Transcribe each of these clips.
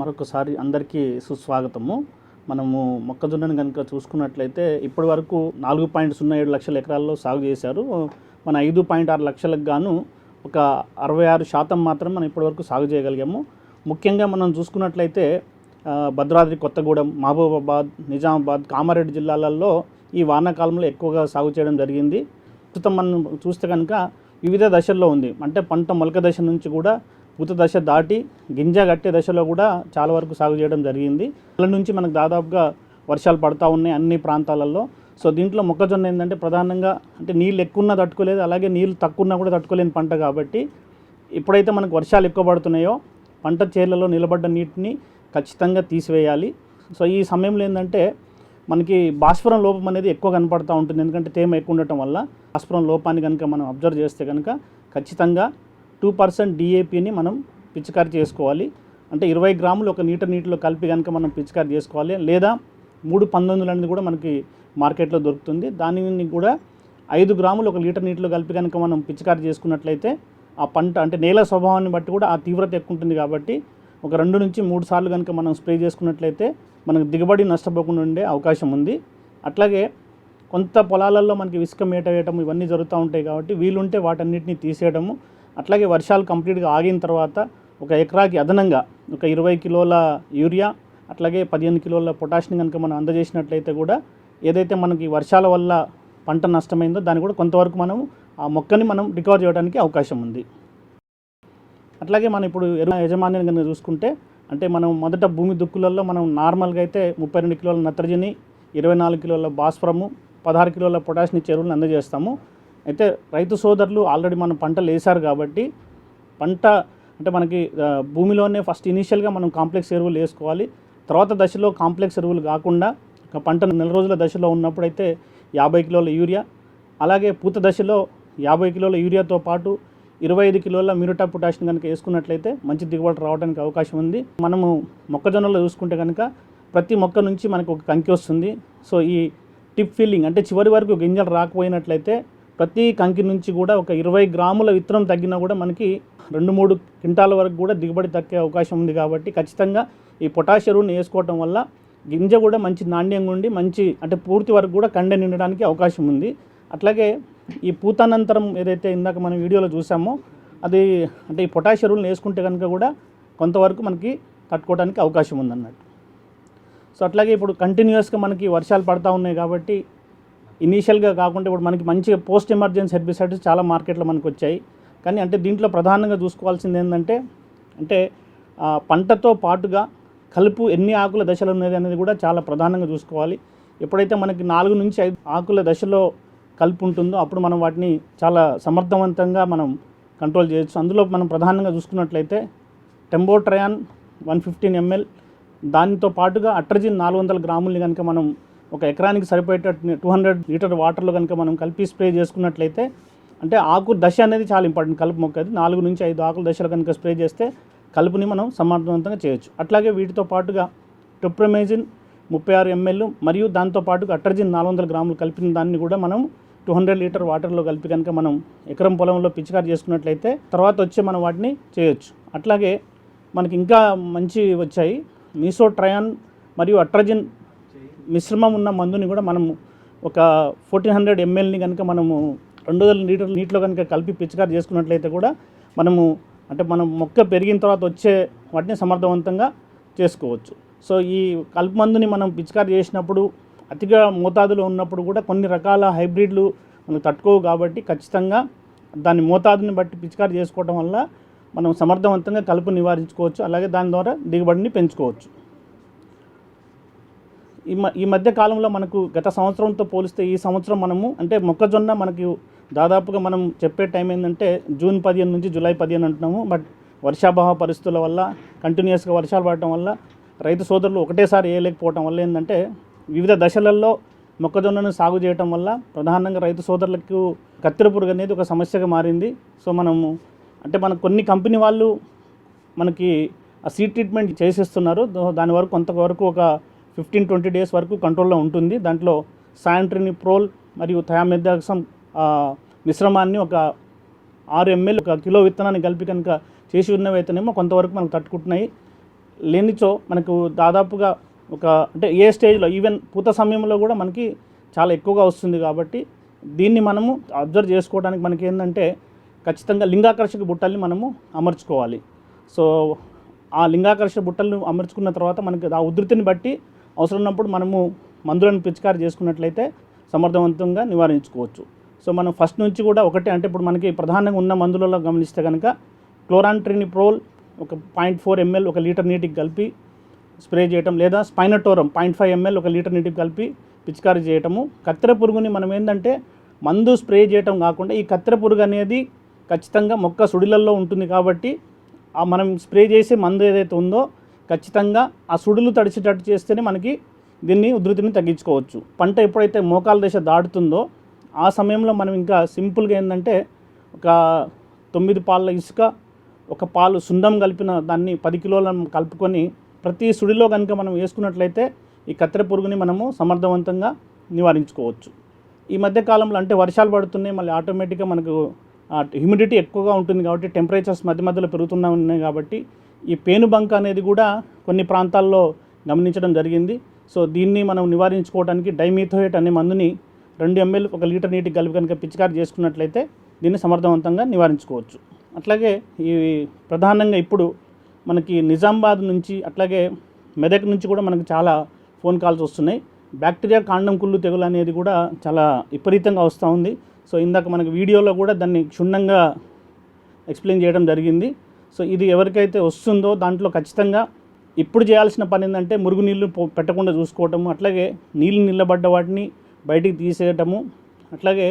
మరొకసారి అందరికీ సుస్వాగతము. మనము మొక్కజొన్నను కనుక చూసుకున్నట్లయితే ఇప్పటి వరకు నాలుగు పాయింట్ సున్నా ఏడు లక్షల ఎకరాల్లో సాగు చేశారు. మన ఐదు పాయింట్ ఆరు లక్షలకు గాను ఒక అరవై ఆరు శాతం మాత్రం మనం ఇప్పటివరకు సాగు చేయగలిగాము. ముఖ్యంగా మనం చూసుకున్నట్లయితే భద్రాద్రి కొత్తగూడెం మహబూబాబాద్ నిజామాబాద్ కామారెడ్డి జిల్లాలలో ఈ వానాకాలంలో ఎక్కువగా సాగు చేయడం జరిగింది. ప్రస్తుతం మనం చూస్తే కనుక వివిధ దశల్లో ఉంది. అంటే పంట మొలక దశ నుంచి కూడా పూత దశ దాటి గింజ కట్టే దశలో కూడా చాలా వరకు సాగు చేయడం జరిగింది. నెల నుంచి మనకు దాదాపుగా వర్షాలు పడతా ఉన్నాయి అన్ని ప్రాంతాలలో. సో దీంట్లో మొక్కజొన్న ఏంటంటే ప్రధానంగా అంటే నీళ్ళు ఎక్కువ ఉన్నా తట్టుకోలేదు అలాగే నీళ్ళు తక్కువ ఉన్నా కూడా తట్టుకోలేని పంట కాబట్టి ఎప్పుడైతే మనకు వర్షాలు ఎక్కువ పడుతున్నాయో పంట చేర్లలో నిలబడ్డ నీటిని ఖచ్చితంగా తీసివేయాలి. సో ఈ సమయంలో ఏంటంటే మనకి భాస్వరం లోపం అనేది ఎక్కువ కనపడుతూ ఉంటుంది. ఎందుకంటే తేమ ఎక్కువ ఉండటం వల్ల భాస్వరం లోపాన్ని కనుక మనం అబ్జర్వ్ చేస్తే కనుక ఖచ్చితంగా టూ పర్సెంట్ డిఏపిని మనం పిచికారి చేసుకోవాలి. అంటే ఇరవై గ్రాములు ఒక లీటర్ నీటిలో కలిపి కనుక మనం పిచికారి చేసుకోవాలి. లేదా మూడు పంతొమ్మిది అనేది కూడా మనకి మార్కెట్లో దొరుకుతుంది. దానిని కూడా ఐదు గ్రాములు ఒక లీటర్ నీటిలో కలిపి కనుక మనం పిచికారి చేసుకున్నట్లయితే ఆ పంట అంటే నేల స్వభావాన్ని బట్టి కూడా ఆ తీవ్రత ఎక్కువ ఉంటుంది కాబట్టి ఒక రెండు నుంచి మూడు సార్లు కనుక మనం స్ప్రే చేసుకున్నట్లయితే మనకు దిగుబడి నష్టపోకుండా ఉండే అవకాశం ఉంది. అట్లాగే కొంత పొలాలలో మనకి ఇసుక మేట వేయటం ఇవన్నీ జరుగుతూ ఉంటాయి కాబట్టి వీలుంటే వాటన్నిటిని తీసేయడము అట్లాగే వర్షాలు కంప్లీట్గా ఆగిన తర్వాత ఒక ఎకరాకి అదనంగా ఒక ఇరవై కిలోల యూరియా అట్లాగే పదిహేను కిలోల పొటాషియం కనుక మనం అందజేసినట్లయితే కూడా ఏదైతే మనకి వర్షాల వల్ల పంట నష్టమైందో దాన్ని కూడా కొంతవరకు మనం ఆ మొక్కని మనం రికవర్ చేయడానికి అవకాశం ఉంది. అట్లాగే మనం ఇప్పుడు ఎరువు యజమాన్యం కనుక చూసుకుంటే అంటే మనం మొదట భూమి దుక్కులలో మనం నార్మల్గా అయితే ముప్పై రెండు కిలోల నత్రజని ఇరవై నాలుగు కిలోల భాస్వరము పదహారు కిలోల పొటాషియం చెరువులను అందజేస్తాము. అయితే రైతు సోదరులు ఆల్రెడీ మనం పంటలు వేశారు కాబట్టి పంట అంటే మనకి భూమిలోనే ఫస్ట్ ఇనీషియల్గా మనం కాంప్లెక్స్ ఎరువులు వేసుకోవాలి. తర్వాత దశలో కాంప్లెక్స్ ఎరువులు కాకుండా పంట నెల రోజుల దశలో ఉన్నప్పుడైతే యాభై కిలోల యూరియా అలాగే పూత దశలో యాభై కిలోల యూరియాతో పాటు ఇరవై ఐదు కిలోల మిరుటా పొటాషియం కనుక వేసుకున్నట్లయితే మంచి దిగుబడి రావడానికి అవకాశం ఉంది. మనము మొక్కజొన్నలో చూసుకుంటే కనుక ప్రతి మొక్క నుంచి మనకు ఒక కంకి వస్తుంది. సో ఈ టిప్ ఫిల్లింగ్ అంటే చివరి వరకు గింజలు రాకపోయినట్లయితే ప్రతి కంకి నుంచి కూడా ఒక ఇరవై గ్రాముల విత్తనం తగ్గినా కూడా మనకి రెండు మూడు క్వింటాల వరకు కూడా దిగుబడి తగ్గే అవకాశం ఉంది కాబట్టి ఖచ్చితంగా ఈ పొటాష్ ఎరువుని వేసుకోవటం వల్ల గింజ కూడా మంచి నాణ్యంగా ఉండి మంచి అంటే పూర్తి వరకు కూడా కండె నిండడానికి అవకాశం ఉంది. అట్లాగే ఈ పూతానంతరం ఏదైతే ఇందాక మనం వీడియోలో చూసామో అది అంటే ఈ పొటాష్ ఎరువులను వేసుకుంటే కనుక కూడా కొంతవరకు మనకి తట్టుకోవడానికి అవకాశం ఉందన్నట్టు. సో అట్లాగే ఇప్పుడు కంటిన్యూస్గా మనకి వర్షాలు పడతా ఉన్నాయి కాబట్టి ఇనీషియల్గా కాకుండా ఇప్పుడు మనకి మంచిగా పోస్ట్ ఎమర్జెన్సీ హెర్బిసైడ్స్ చాలా మార్కెట్లో మనకు వచ్చాయి. కానీ అంటే దీంట్లో ప్రధానంగా చూసుకోవాల్సింది ఏంటంటే అంటే పంటతో పాటుగా కలుపు ఎన్ని ఆకుల దశలు ఉన్నది అనేది కూడా చాలా ప్రధానంగా చూసుకోవాలి. ఎప్పుడైతే మనకి నాలుగు నుంచి ఐదు ఆకుల దశలో కలుపు ఉంటుందో అప్పుడు మనం వాటిని చాలా సమర్థవంతంగా మనం కంట్రోల్ చేయొచ్చు. అందులో మనం ప్రధానంగా చూసుకున్నట్లయితే టెంబోట్రయాన్ వన్ ఫిఫ్టీన్ ఎంఎల్ దానితో పాటుగా అట్రజిన్ నాలుగు వందల గ్రాముల్ని కనుక మనం ఒక ఎకరానికి సరిపోయేటట్టు టూ హండ్రెడ్ లీటర్ వాటర్లో కనుక మనం కలిపి స్ప్రే చేసుకున్నట్లయితే అంటే ఆకు దశ అనేది చాలా ఇంపార్టెంట్. కలుపు మొక్క అది నాలుగు నుంచి ఐదు ఆకుల దశలు కనుక స్ప్రే చేస్తే కలుపుని మనం సమర్థవంతంగా చేయొచ్చు. అట్లాగే వీటితో పాటుగా టొప్రమేజిన్ ముప్పై ఆరు ఎంఎల్ మరియు దాంతో పాటుగా అట్రజిన్ నాలుగు వందల గ్రాములు కలిపిన దాన్ని కూడా మనం టూ హండ్రెడ్ లీటర్ వాటర్లో కలిపి కనుక మనం ఎకరం పొలంలో పిచికారి చేసుకున్నట్లయితే తర్వాత వచ్చి మనం వాటిని చేయొచ్చు. అట్లాగే మనకి ఇంకా మంచి వచ్చాయి. మీసోట్రయాన్ మరియు అట్రజిన్ మిశ్రమం ఉన్న మందుని కూడా మనము ఒక ఫోర్టీన్ హండ్రెడ్ ఎంఎల్ని కనుక మనము రెండు వందల లీటర్ నీటిలో కనుక కలిపి పిచికారి చేసుకున్నట్లయితే కూడా మనము అంటే మనం మొక్క పెరిగిన తర్వాత వచ్చే వాటిని సమర్థవంతంగా చేసుకోవచ్చు. సో ఈ కలుపు మందుని మనం పిచికారి చేసినప్పుడు అతిగా మోతాదులో ఉన్నప్పుడు కూడా కొన్ని రకాల హైబ్రిడ్లు మనకు తట్టుకోవు కాబట్టి ఖచ్చితంగా దాని మోతాదుని బట్టి పిచికారి చేసుకోవడం వల్ల మనం సమర్థవంతంగా కలుపు నివారించుకోవచ్చు. అలాగే దాని ద్వారా దిగుబడిని పెంచుకోవచ్చు. ఈ మ ఈ మధ్య కాలంలో మనకు గత సంవత్సరంతో పోలిస్తే ఈ సంవత్సరం మనము అంటే మొక్కజొన్న మనకి దాదాపుగా మనం చెప్పే టైం ఏంటంటే జూన్ పదిహేను నుంచి జూలై పదిహేను అంటున్నాము. బట్ వర్షాభావ పరిస్థితుల వల్ల కంటిన్యూస్గా వర్షాలు పడటం వల్ల రైతు సోదరులు ఒకటేసారి వేయలేకపోవటం వల్ల ఏంటంటే వివిధ దశలలో మొక్కజొన్నను సాగు చేయటం వల్ల ప్రధానంగా రైతు సోదరులకు కత్తెర పురుగు అనేది ఒక సమస్యగా మారింది. సో మనము అంటే మన కొన్ని కంపెనీ వాళ్ళు మనకి ఆ సీడ్ ట్రీట్మెంట్ చేసేస్తున్నారు. దాని వరకు కొంతవరకు ఒక ఫిఫ్టీన్ ట్వంటీ డేస్ వరకు కంట్రోల్లో ఉంటుంది. దాంట్లో శాంట్రిని ప్రోల్ మరియు థయామెదాక్సం మిశ్రమాన్ని ఒక ఆరు ఎంఎల్ ఒక కిలో విత్తనాన్ని కలిపి కనుక చేసి ఉన్నవైతేనేమో కొంతవరకు మనకు తట్టుకుంటున్నాయి. లేనిచో మనకు దాదాపుగా ఒక అంటే ఏ స్టేజ్లో ఈవెన్ పూత సమయంలో కూడా మనకి చాలా ఎక్కువగా వస్తుంది కాబట్టి దీన్ని మనము అబ్జర్వ్ చేసుకోవడానికి మనకి ఏంటంటే ఖచ్చితంగా లింగాకర్షక బుట్టల్ని మనము అమర్చుకోవాలి. సో ఆ లింగాకర్షక బుట్టలను అమర్చుకున్న తర్వాత మనకి ఆ ఉధృతిని బట్టి అవసరం ఉన్నప్పుడు మనము మందులను పిచికారి చేసుకున్నట్లయితే సమర్థవంతంగా నివారించుకోవచ్చు. సో మనం ఫస్ట్ నుంచి కూడా ఒకటే అంటే ఇప్పుడు మనకి ప్రధానంగా ఉన్న మందులలో గమనిస్తే కనుక క్లోరాంట్రినిప్రోల్ ఒక పాయింట్ ఫోర్ ఎంఎల్ ఒక లీటర్ నీటికి కలిపి స్ప్రే చేయటం లేదా స్పైనటోరం పాయింట్ ఫైవ్ ఎంఎల్ ఒక లీటర్ నీటికి కలిపి పిచికారీ చేయటము. కత్తెర పురుగుని మనం ఏంటంటే మందు స్ప్రే చేయటం కాకుండా ఈ కత్తెర పురుగు అనేది ఖచ్చితంగా మొక్క సుడిలల్లో ఉంటుంది కాబట్టి మనం స్ప్రే చేసే మందు ఏదైతే ఉందో ఖచ్చితంగా ఆ సుడులు తడిచేటట్టు చేస్తేనే మనకి దీన్ని ఉధృతిని తగ్గించుకోవచ్చు. పంట ఎప్పుడైతే మోకాల దశ దాటుతుందో ఆ సమయంలో మనం ఇంకా సింపుల్గా ఏంటంటే ఒక తొమ్మిది పాల ఇసుక ఒక పాలు సున్నం కలిపిన దాన్ని పది కిలోలను కలుపుకొని ప్రతి సుడిలో కనుక మనం వేసుకున్నట్లయితే ఈ కత్తెర పురుగుని మనము సమర్థవంతంగా నివారించుకోవచ్చు. ఈ మధ్య కాలంలో అంటే వర్షాలు పడుతున్నాయి మళ్ళీ ఆటోమేటిక్గా మనకు హ్యూమిడిటీ ఎక్కువగా ఉంటుంది కాబట్టి టెంపరేచర్స్ మధ్య మధ్యలో పెరుగుతూనే ఉన్నాయి కాబట్టి ఈ పేనుబంక అనేది కూడా కొన్ని ప్రాంతాల్లో గమనించడం జరిగింది. సో దీన్ని మనం నివారించుకోవడానికి డైమీథోయేట్ అనే మందుని రెండు ఎంఎల్ ఒక లీటర్ నీటి కలిపి కనుక పిచికారి చేసుకున్నట్లయితే దీన్ని సమర్థవంతంగా నివారించుకోవచ్చు. అట్లాగే ఈ ప్రధానంగా ఇప్పుడు మనకి నిజామాబాద్ నుంచి అట్లాగే మెదక్ నుంచి కూడా మనకు చాలా ఫోన్ కాల్స్ వస్తున్నాయి. బ్యాక్టీరియా కాండం కుళ్ళు తెగులు అనేది కూడా చాలా విపరీతంగా వస్తూ ఉంది. సో ఇందాక మనకి వీడియోలో కూడా దాన్ని క్షుణ్ణంగా ఎక్స్ప్లెయిన్ చేయడం జరిగింది. సో ఇది ఎవరికైతే వస్తుందో దాంట్లో ఖచ్చితంగా ఇప్పుడు చేయాల్సిన పని ఏంటంటే మురుగునీళ్ళు పో- పెట్టకుండా చూసుకోవటము అట్లాగే నీళ్ళు నిలబడ్డ వాటిని బయటికి తీసేయటము అట్లాగే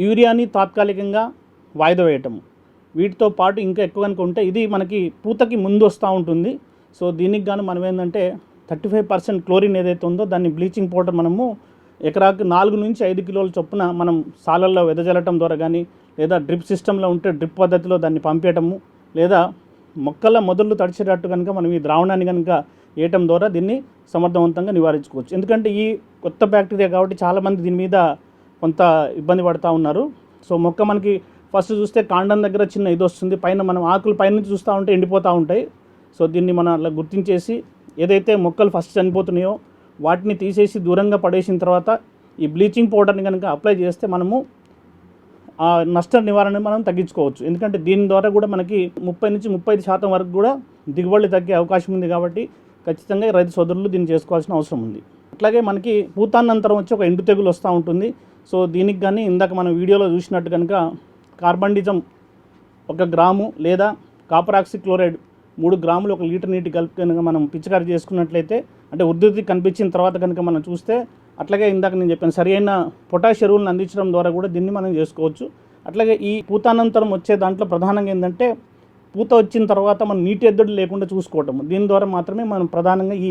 యూరియాని తాత్కాలికంగా వాయిదా వేయటము. వీటితో పాటు ఇంకా ఎక్కువ కనుక ఉంటే ఇది మనకి పూతకి ముందు వస్తూ ఉంటుంది. సో దీనికి గాను మనం ఏంటంటే థర్టీ ఫైవ్ పర్సెంట్ క్లోరిన్ ఏదైతే ఉందో దాన్ని బ్లీచింగ్ పౌడర్ మనము ఎకరాకు నాలుగు నుంచి ఐదు కిలోల చొప్పున మనం సాలల్లో వెదజల్లటం ద్వారా కానీ లేదా డ్రిప్ సిస్టంలో ఉంటే డ్రిప్ పద్ధతిలో దాన్ని పంపించటము లేదా మొక్కల మొదళ్ళు తడిచేటట్టు కనుక మనం ఈ ద్రావణాన్ని కనుక వేయటం ద్వారా దీన్ని సమర్థవంతంగా నివారించుకోవచ్చు. ఎందుకంటే ఈ కొత్త బ్యాక్టీరియా కాబట్టి చాలామంది దీని మీద కొంత ఇబ్బంది పడుతూ ఉన్నారు. సో మొక్క మనకి ఫస్ట్ చూస్తే కాండం దగ్గర చిన్న ఇది వస్తుంది. పైన మనం ఆకులు పైనుంచి చూస్తూ ఉంటే ఎండిపోతూ ఉంటాయి. సో దీన్ని మనం అలా గుర్తించేసి ఏదైతే మొక్కలు ఫస్ట్ చనిపోతున్నాయో వాటిని తీసేసి దూరంగా పడేసిన తర్వాత ఈ బ్లీచింగ్ పౌడర్ని కనుక అప్లై చేస్తే మనము ఆ నష్ట నివారణ మనం తగ్గించుకోవచ్చు. ఎందుకంటే దీని ద్వారా కూడా మనకి ముప్పై నుంచి ముప్పై ఐదు శాతం వరకు కూడా దిగుబడి తగ్గే అవకాశం ఉంది కాబట్టి ఖచ్చితంగా రైతు సోదరులు దీన్ని చేసుకోవాల్సిన అవసరం ఉంది. అట్లాగే మనకి పూతానంతరం వచ్చి ఒక ఎండు తెగులు వస్తూ ఉంటుంది. సో దీనికి కానీ ఇందాక మనం వీడియోలో చూసినట్టు కనుక కార్బండిజం ఒక గ్రాము లేదా కాపరాక్సి క్లోరైడ్ మూడు గ్రాములు ఒక లీటర్ నీటి కలిపి కనుక మనం పిచికారి చేసుకున్నట్లయితే అంటే ఉద్ధృతి కనిపించిన తర్వాత కనుక మనం చూస్తే అట్లాగే ఇందాక నేను చెప్పాను సరైన పొటాష్ ఎరువులను అందించడం ద్వారా కూడా దీన్ని మనం చేసుకోవచ్చు. అట్లాగే ఈ పూతానంతరం వచ్చే దాంట్లో ప్రధానంగా ఏంటంటే పూత వచ్చిన తర్వాత మనం నీటి ఎద్దడి లేకుండా చూసుకోవటం దీని ద్వారా మాత్రమే మనం ప్రధానంగా ఈ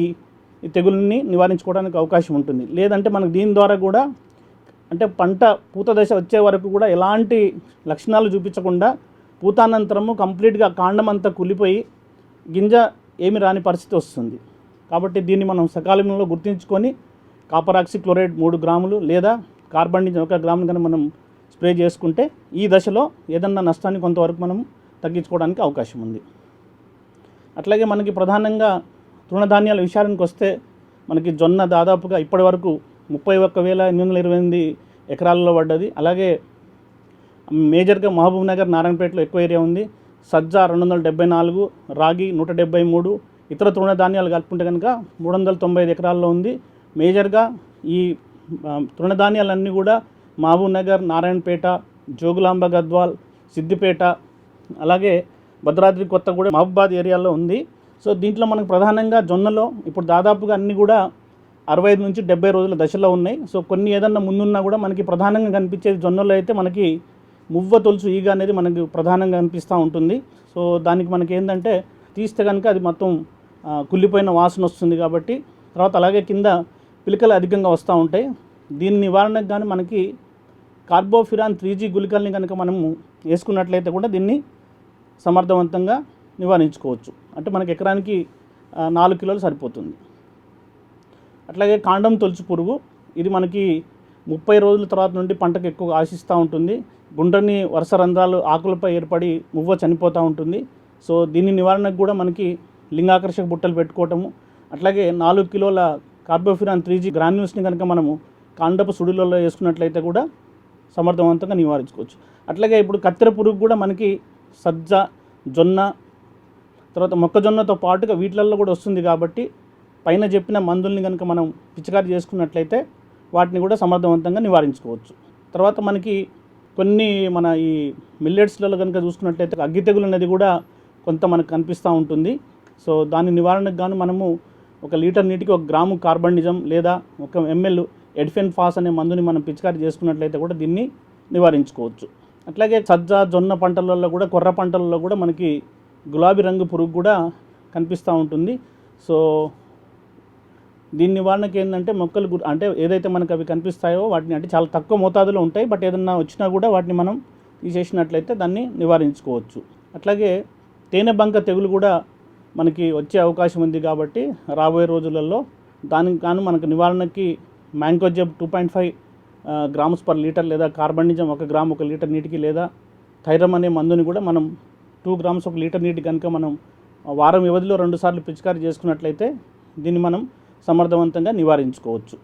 ఈ తెగుల్ని నివారించుకోవడానికి అవకాశం ఉంటుంది. లేదంటే మనకు దీని ద్వారా కూడా అంటే పంట పూత దశ వచ్చే వరకు కూడా ఎలాంటి లక్షణాలు చూపించకుండా పూతానంతరము కంప్లీట్గా కాండం అంతా కులిపోయి గింజ ఏమి రాని పరిస్థితి వస్తుంది. కాబట్టి దీన్ని మనం సకాలంలో గుర్తించుకొని కాపరాక్సి క్లోరైడ్ మూడు గ్రాములు లేదా కార్బన్ ఒక గ్రాములు కనుక మనం స్ప్రే చేసుకుంటే ఈ దశలో ఏదన్నా నష్టాన్ని కొంతవరకు మనం తగ్గించుకోవడానికి అవకాశం ఉంది. అట్లాగే మనకి ప్రధానంగా తృణధాన్యాల విషయానికి వస్తే మనకి జొన్న దాదాపుగా ఇప్పటి వరకు ముప్పై ఒక్క వేల ఎనిమిది వందల ఇరవై ఎనిమిది ఎకరాల్లో పడ్డది. అలాగే మేజర్గా మహబూబ్ నగర్ నారాయణపేటలో ఎక్కువ ఏరియా ఉంది. సజ్జ రెండు వందల డెబ్బై నాలుగు రాగి నూట డెబ్బై మూడు ఇతర తృణధాన్యాలు కలుపుకుంటే కనుక మూడు వందల తొంభై ఐదు ఎకరాల్లో ఉంది. మేజర్గా ఈ తృణధాన్యాలన్నీ కూడా మహబూబ్నగర్ నారాయణపేట జోగులాంబ గద్వాల్ సిద్దిపేట అలాగే భద్రాద్రి కొత్తగూడెం మహబూబాద్ ఏరియాలో ఉంది. సో దీంట్లో మనకు ప్రధానంగా జొన్నలో ఇప్పుడు దాదాపుగా అన్నీ కూడా అరవై ఐదు నుంచి డెబ్బై రోజుల దశలో ఉన్నాయి. సో కొన్ని ఏదన్నా ముందున్నా కూడా మనకి ప్రధానంగా కనిపించేది జొన్నలో అయితే మనకి మువ్వ తొలుసు ఈగ అనేది మనకి ప్రధానంగా కనిపిస్తూ ఉంటుంది. సో దానికి మనకి ఏంటంటే తీస్తే కనుక అది మొత్తం కుళ్ళిపోయిన వాసన వస్తుంది కాబట్టి తర్వాత అలాగే కింద పిలకలు అధికంగా వస్తూ ఉంటాయి. దీని నివారణకు కానీ మనకి కార్బోఫిరాన్ త్రీ జీ గుళికల్ని కనుక మనము వేసుకున్నట్లయితే కూడా దీన్ని సమర్థవంతంగా నివారించుకోవచ్చు. అంటే మనకి ఎకరానికి నాలుగు కిలోలు సరిపోతుంది. అట్లాగే కాండం తొలుచు పురుగు ఇది మనకి ముప్పై రోజుల తర్వాత నుండి పంటకు ఎక్కువ ఆశిస్తూ ఉంటుంది. గుండ్రని వరుస రంధ్రాలు ఆకులపై ఏర్పడి మువ్వ చనిపోతూ ఉంటుంది. సో దీని నివారణకు కూడా మనకి లింగాకర్షక బుట్టలు పెట్టుకోవటము అట్లాగే నాలుగు కిలోల కార్బోఫిరాన్ త్రీ జీ గ్రాన్యూల్స్ని కనుక మనము కాండపు సుడులలో వేసుకున్నట్లయితే కూడా సమర్థవంతంగా నివారించుకోవచ్చు. అట్లాగే ఇప్పుడు కత్తెర పురుగు కూడా మనకి సజ్జ జొన్న తర్వాత మొక్కజొన్నతో పాటుగా వీటిలలో కూడా వస్తుంది కాబట్టి పైన చెప్పిన మందుల్ని కనుక మనం పిచికారి చేసుకున్నట్లయితే వాటిని కూడా సమర్థవంతంగా నివారించుకోవచ్చు. తర్వాత మనకి కొన్ని మన ఈ మిల్లెట్స్లలో కనుక చూసుకున్నట్లయితే అగ్గి తెగులు అనేది కూడా కొంత మనకు కనిపిస్తూ ఉంటుంది. సో దాని నివారణకు గాను మనము ఒక లీటర్ నీటికి ఒక గ్రాము కార్బనిజం లేదా ఒక ఎంఎల్ ఎడ్ఫెన్ ఫాస్ అనే మందుని మనం పిచికారి చేసుకున్నట్లయితే కూడా దీన్ని నివారించుకోవచ్చు. అట్లాగే సజ్జ జొన్న పంటలలో కూడా కొర్ర పంటలలో కూడా మనకి గులాబీ రంగు పురుగు కూడా కనిపిస్తూ ఉంటుంది. సో దీని నివారణకి ఏంటంటే మొక్కలు అంటే ఏదైతే మనకు అవి కనిపిస్తాయో వాటిని అంటే చాలా తక్కువ మోతాదులో ఉంటాయి. బట్ ఏదన్నా వచ్చినా కూడా వాటిని మనం తీసేసినట్లయితే దాన్ని నివారించుకోవచ్చు. అట్లాగే తేనె బంక తెగులు కూడా మనకి వచ్చే అవకాశం ఉంది కాబట్టి రాబోయే రోజులలో దానికి గాను మనకు నివారణకి mancozeb two point five grams per litre లేదా కార్బనిజం ఒక గ్రామ్ ఒక లీటర్ నీటికి లేదా థైరమ్ అనే మందుని కూడా మనం టూ గ్రామ్స్ ఒక లీటర్ నీటి కనుక మనం వారం వ్యవధిలో రెండుసార్లు పిచికారీ చేసుకున్నట్లయితే దీన్ని మనం సమర్థవంతంగా నివారించుకోవచ్చు.